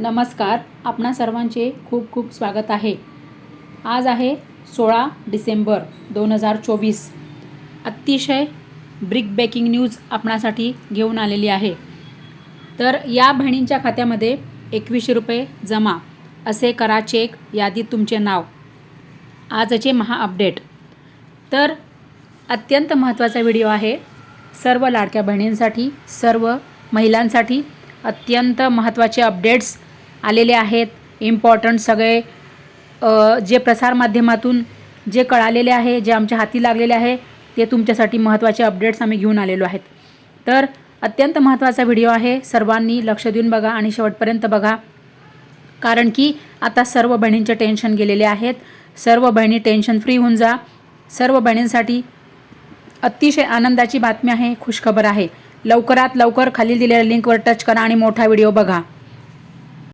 नमस्कार आपणा सर्वांचे खूप खूप स्वागत आहे. आज आहे सोळा डिसेंबर दोन हजार चोवीस. अतिशय ब्रिक बेकिंग न्यूज आपणासाठी घेऊन आलेली आहे. तर या बहिणींच्या खात्यामध्ये एकवीसशे रुपये जमा असे करा चेक यादीत तुमचे नाव. आजचे महा अपडेट तर अत्यंत महत्त्वाचा व्हिडिओ आहे. सर्व लाडक्या बहिणींसाठी सर्व महिलांसाठी अत्यंत महत्त्वाचे अपडेट्स आलेले आहेत. इम्पॉर्टंट सगळे जे प्रसारमाध्यमातून जे कळालेले आहे जे आमच्या हाती लागलेले आहे ते तुमच्यासाठी महत्त्वाचे अपडेट्स आम्ही घेऊन आलेलो आहेत. तर अत्यंत महत्त्वाचा व्हिडिओ आहे. सर्वांनी लक्ष देऊन बघा आणि शेवटपर्यंत बघा. कारण की आता सर्व बहिणींचे टेन्शन गेलेले आहेत. सर्व बहिणी टेन्शन फ्री होऊन जा. सर्व बहिणींसाठी अतिशय आनंदाची बातमी आहे. खुशखबर आहे. लवकरात लवकर खाली दिलेल्या लिंकवर टच करा आणि मोठा व्हिडिओ बघा.